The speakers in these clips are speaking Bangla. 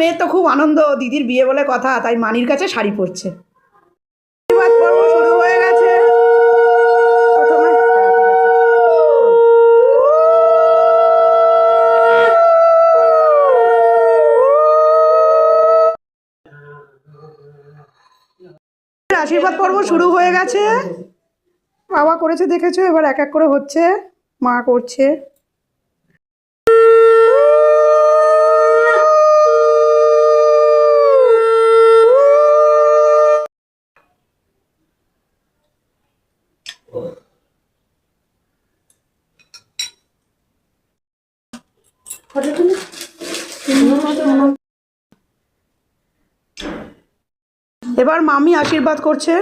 মেয়ের তো খুব আনন্দ, দিদির বিয়ে বলে কথা, তাই মানির কাছে শাড়ি পরছে। শুরু হয়ে গেছে। আশীর্বাদ পর্ব শুরু হয়ে গেছে। বাবা করেছে দেখেছ, এবার এক এক করে হচ্ছে, মা করছে। এবার মামি আশীর্বাদ করছে।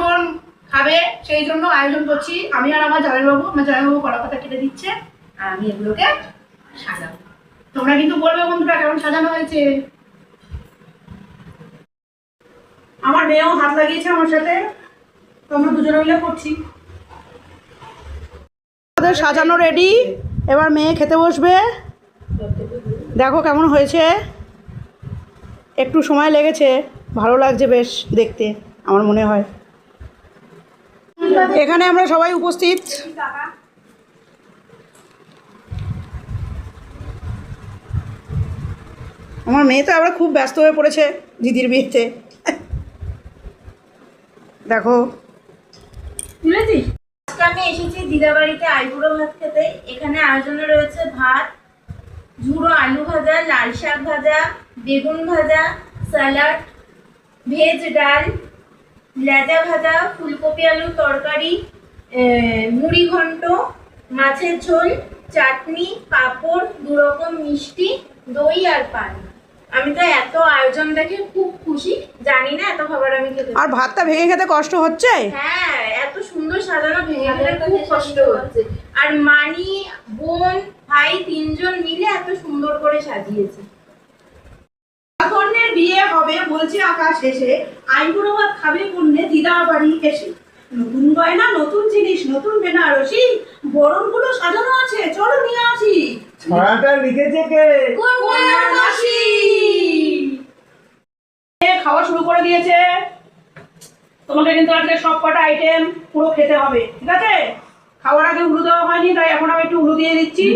এখন খাবে, সেই জন্য আয়োজন করছি। আমি আর আমার জামাইবাবু আমার জামাইবাবু কলা পাতা কেটে দিচ্ছে, আর আমি এগুলোকে সাজাবো। তোমরা কিন্তু বলবে, বন্ধুরা, কেমন সাজানো হয়েছে? আমার মেয়েও হাত লাগিয়েছে আমার সাথে। তো আমরা দুজনে মিলে করছি। সাজানো রেডি। এবার মেয়ে খেতে বসবে। দেখো কেমন হয়েছে। একটু সময় লেগেছে। ভালো লাগছে বেশ দেখতে, আমার মনে হয়। এখানে আমরা সবাই উপস্থিত। আমার মেয়ে তো আবার খুব ব্যস্ত হয়ে পড়েছে দিদির বিয়েতে। দেখো। আজকে আমি এসেছি দিদা বাড়িতে আইবুড়ো ভাত খেতে। এখানে আয়োজনে রয়েছে ভাত, ঝুড়ো আলু ভাজা, লাল শাক ভাজা, বেগুন ভাজা, স্যালাড, ভেজ ডাল লেজা ভাজা ফুলকপি আলু তরকারি মুড়ি ঘন্ট মাছের ঝোল চাটনি পাঁপড় দু রকম মিষ্টি দই আর পান। আমি তো এত আয়োজন দেখে খুব খুশি জানি না এত খাবার আমি খেতে আর ভাতটা ভেঙে খেতে কষ্ট হচ্ছে? হ্যাঁ এত সুন্দর সাজানো ভেঙে গেলে খুব কষ্ট হচ্ছে। আর মানি বোন ভাই তিনজন মিলে এত সুন্দর করে সাজিয়েছে। বিয়ে হবে বলছে আকাশ এসে। আইবুড়ো খাবে কন্যে দিদার বাড়ি এসে। নতুন গয়না নতুন জিনিস নতুন বেনারসি বরণগুলো সাজানো আছে চলো নিয়ে আসি। ছড়াটা লিখেছে কে? খাওয়া শুরু করে দিয়েছে। তোমাকে কিন্তু আজকে সব কটা আইটেম পুরো খেতে হবে ঠিক আছে? খাওয়ার আগে উলু দেওয়া হয়নি তাই এখন আমি একটু উলু দিয়ে দিচ্ছি।